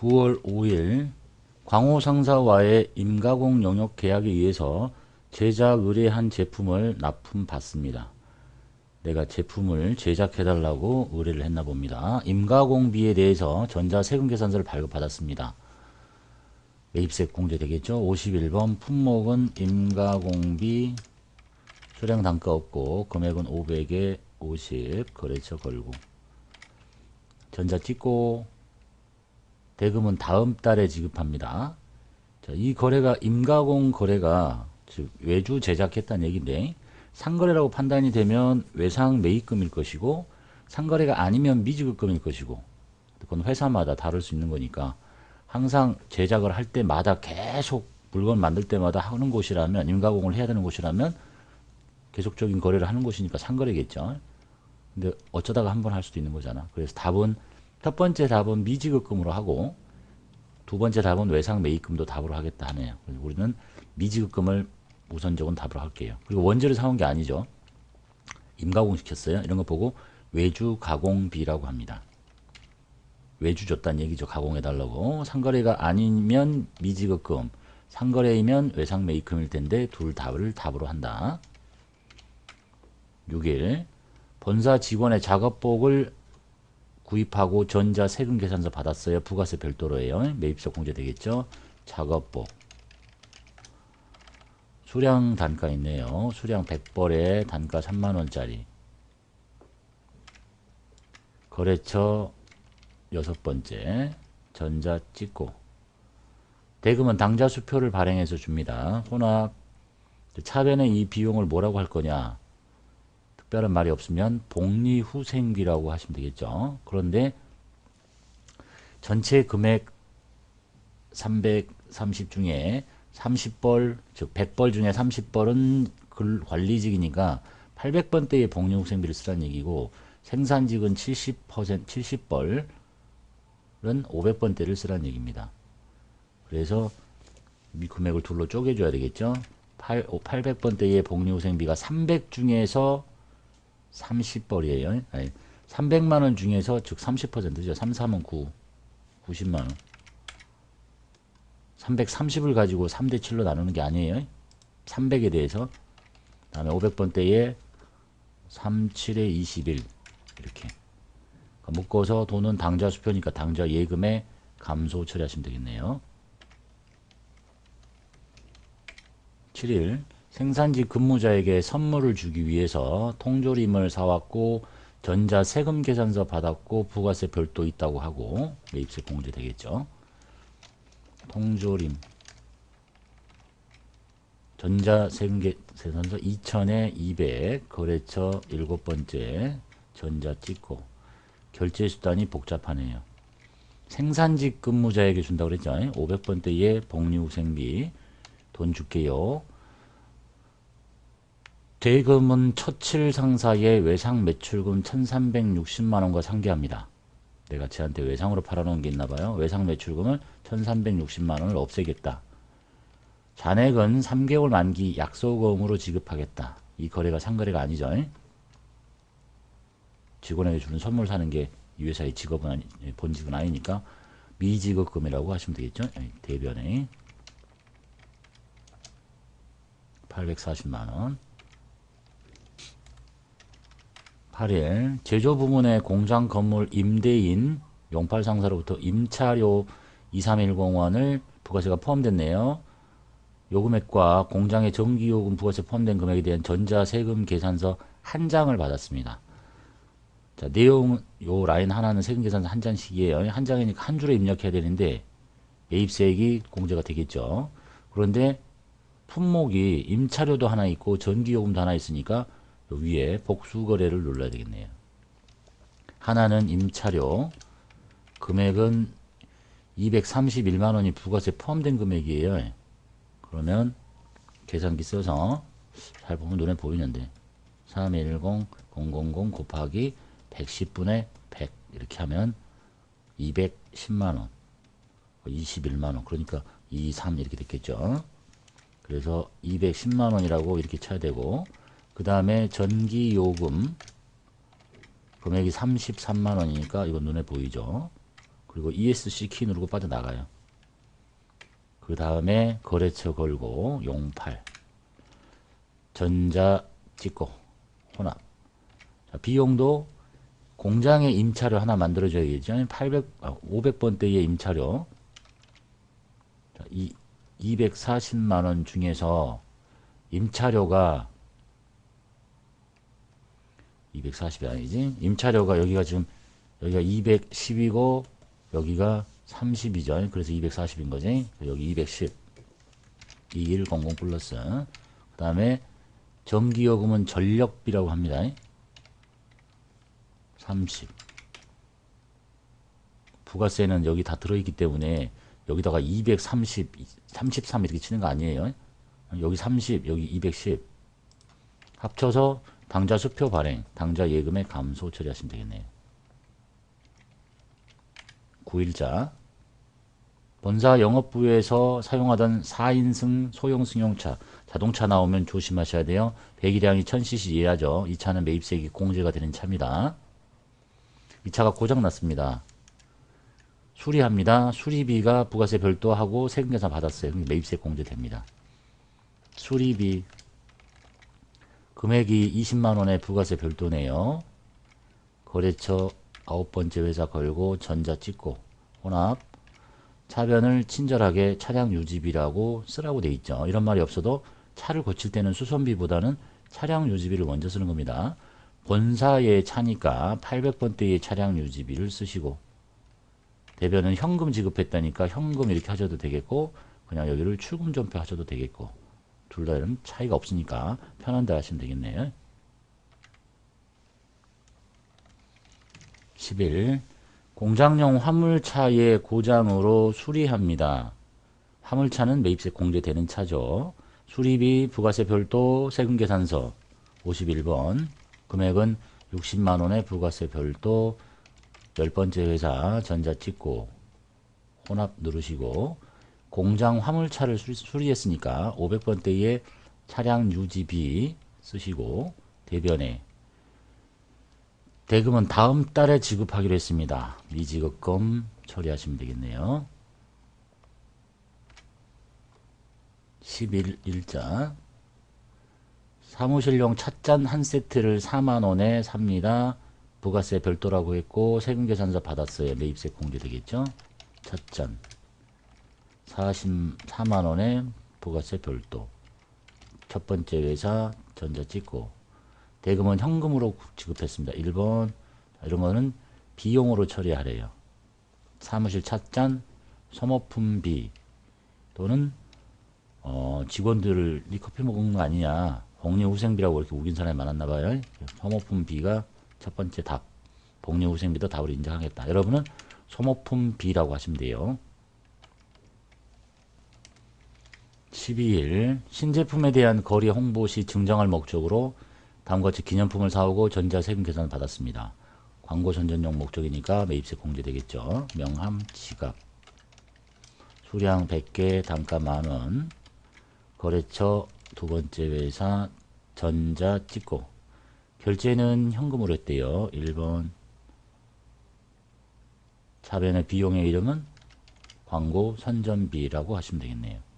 9월 5일 광호 상사와의 임가공 영역 계약에 의해서 제작 의뢰한 제품을 납품 받습니다. 내가 제품을 제작해달라고 의뢰를 했나 봅니다. 임가공비에 대해서 전자세금계산서를 발급받았습니다. 매입세 공제 되겠죠? 51번 품목은 임가공비 수량 단가 없고 금액은 500에 50 거래처 걸고 전자 찍고 대금은 다음 달에 지급합니다. 자, 이 거래가 임가공 거래가 즉 외주 제작했다는 얘기인데 상거래라고 판단이 되면 외상 매입금일 것이고 상거래가 아니면 미지급금일 것이고 그건 회사마다 다를 수 있는 거니까 항상 제작을 할 때마다 계속 물건 만들 때마다 하는 곳이라면 임가공을 해야 되는 곳이라면 계속적인 거래를 하는 곳이니까 상거래겠죠. 근데 어쩌다가 한 번 할 수도 있는 거잖아. 그래서 답은 첫 번째 답은 미지급금으로 하고 두 번째 답은 외상 매입금도 답으로 하겠다 하네요. 우리는 미지급금을 우선적으로 답으로 할게요. 그리고 원재를 사온 게 아니죠. 임가공 시켰어요. 이런 거 보고 외주 가공비라고 합니다. 외주 줬다는 얘기죠. 가공해달라고. 상거래가 아니면 미지급금, 상거래이면 외상 매입금일 텐데 둘 답을 답으로 한다. 6일 본사 직원의 작업복을 구입하고 전자 세금 계산서 받았어요. 부가세 별도로예요. 매입서 공제되겠죠. 작업복 수량 단가 있네요. 수량 100벌에 단가 3만원짜리 거래처 여섯 번째 전자 찍고 대금은 당좌 수표를 발행해서 줍니다. 혼합 차변에 이 비용을 뭐라고 할 거냐 특별한 말이 없으면 복리후생비라고 하시면 되겠죠. 그런데 전체 금액 330 중에 30벌, 즉 100벌 중에 30벌은 관리직이니까 800번대의 복리후생비를 쓰라는 얘기고 생산직은 70% 70벌은 500번대를 쓰라는 얘기입니다. 그래서 이 금액을 둘로 쪼개줘야 되겠죠. 8, 800번대의 복리후생비가 300 중에서 30벌이에요. 아니, 300만원 중에서 즉 30%죠. 3, 3은 9, 90만원. 330을 가지고 3대 7로 나누는 게 아니에요. 300에 대해서. 그 다음에 500번대에 3, 7에 21. 이렇게. 묶어서 돈은 당좌 수표니까 당좌 예금에 감소 처리하시면 되겠네요. 7일 생산지 근무자에게 선물을 주기 위해서 통조림을 사왔고 전자 세금 계산서 받았고 부가세 별도 있다고 하고 매입세 공제 되겠죠. 통조림 전자 세금 계산서 2000에 200 거래처 일곱 번째 전자 찍고 결제 수단이 복잡하네요. 생산직 근무자에게 준다고 그랬죠. 500번대의 복리후생비 돈 줄게요. 대금은 첫칠 상사의 외상 매출금 1360만원과 상계합니다. 내가 쟤한테 외상으로 팔아놓은 게 있나봐요. 외상 매출금을 1360만원을 없애겠다. 잔액은 3개월 만기 약소금으로 지급하겠다. 이 거래가 상거래가 아니죠. 직원에게 주는 선물 사는 게 이 회사의 직업은 아니, 본직은 아니니까 미지급금이라고 하시면 되겠죠. 대변에 840만원 8일 제조 부문의 공장 건물 임대인 용팔 상사로부터 임차료 2310원을 부가세가 포함됐네요. 요금액과 공장의 전기요금 부가세 포함된 금액에 대한 전자세금 계산서 한 장을 받았습니다. 자, 내용 요 라인 하나는 세금 계산서 한 장씩이에요. 한 장이니까 한 줄에 입력해야 되는데 매입세액이 공제가 되겠죠. 그런데 품목이 임차료도 하나 있고 전기요금도 하나 있으니까 위에 복수 거래를 눌러야 되겠네요. 하나는 임차료 금액은 231만 원이 부가세 포함된 금액이에요. 그러면 계산기 써서 잘 보면 눈에 보이는데 310 000 곱하기 110분의 100 이렇게 하면 210만원 21만원 그러니까 2, 3 이렇게 됐겠죠. 그래서 210만원이라고 이렇게 쳐야 되고 그 다음에 전기요금 금액이 33만원이니까 이건 눈에 보이죠. 그리고 ESC 키 누르고 빠져나가요. 그 다음에 거래처 걸고 용팔 전자 찍고 혼합 자, 비용도 공장에 임차료 하나 만들어줘야겠죠. 800, 아, 500번대의 임차료 자, 이 240만 원 중에서 임차료가 240이 아니지. 임차료가 여기가 지금 여기가 210이고 여기가 30이죠. 그래서 240인 거지. 여기 210. 2100 플러스. 그 다음에 전기요금은 전력비라고 합니다. 30. 부가세는 여기 다 들어있기 때문에 여기다가 230, 33 이렇게 치는 거 아니에요. 여기 30, 여기 210. 합쳐서 당좌 수표 발행, 당좌 예금의 감소 처리하시면 되겠네요. 9일자 본사 영업부에서 사용하던 4인승 소형 승용차 자동차 나오면 조심하셔야 돼요. 배기량이 1000cc 이하죠. 이 차는 매입세액이 공제가 되는 차입니다. 이 차가 고장났습니다. 수리합니다. 수리비가 부가세 별도 하고 세금 계산 받았어요. 그럼 매입세 공제됩니다. 수리비 금액이 20만원의 부가세 별도네요. 거래처 아홉 번째 회사 걸고 전자 찍고 혼합 차변을 친절하게 차량 유지비라고 쓰라고 돼 있죠. 이런 말이 없어도 차를 고칠 때는 수선비보다는 차량 유지비를 먼저 쓰는 겁니다. 본사의 차니까 800번대의 차량 유지비를 쓰시고 대변은 현금 지급했다니까 현금 이렇게 하셔도 되겠고 그냥 여기를 출금 전표 하셔도 되겠고 둘 다는 차이가 없으니까 편한 대로 하시면 되겠네요. 10일 공장용 화물차의 고장으로 수리합니다. 화물차는 매입세 공제되는 차죠. 수리비 부가세 별도 세금 계산서 51번 금액은 60만원의 부가세 별도 10번째 회사 전자 찍고 혼합 누르시고 공장 화물차를 수리, 했으니까 500번대의 차량 유지비 쓰시고 대변에 대금은 다음 달에 지급하기로 했습니다. 미지급금 처리하시면 되겠네요. 11일자 사무실용 찻잔 한 세트를 4만원에 삽니다. 부가세 별도라고 했고 세금 계산서 받았어요. 매입세 공제되겠죠. 찻잔 44만원에 부가세 별도 첫 번째 회사 전자 찍고 대금은 현금으로 지급했습니다. 1번 이런 거는 비용으로 처리하래요. 사무실 찻잔 소모품비 또는 어, 직원들을 네 커피 먹은 거 아니냐 복리후생비라고 이렇게 우긴 사람이 많았나 봐요. 소모품비가 첫 번째 답 복리후생비도 답을 인정하겠다. 여러분은 소모품비라고 하시면 돼요. 12일 신제품에 대한 거리 홍보 시 증정할 목적으로 다음과 같이 기념품을 사오고 전자세금 계산을 받았습니다. 광고 전전용 목적이니까 매입세 공제되겠죠. 명함, 지갑, 수량 100개, 단가 만원, 거래처 두 번째 회사 전자 찍고 결제는 현금으로 했대요. 1번 차변의 비용의 이름은 광고 선전비라고 하시면 되겠네요.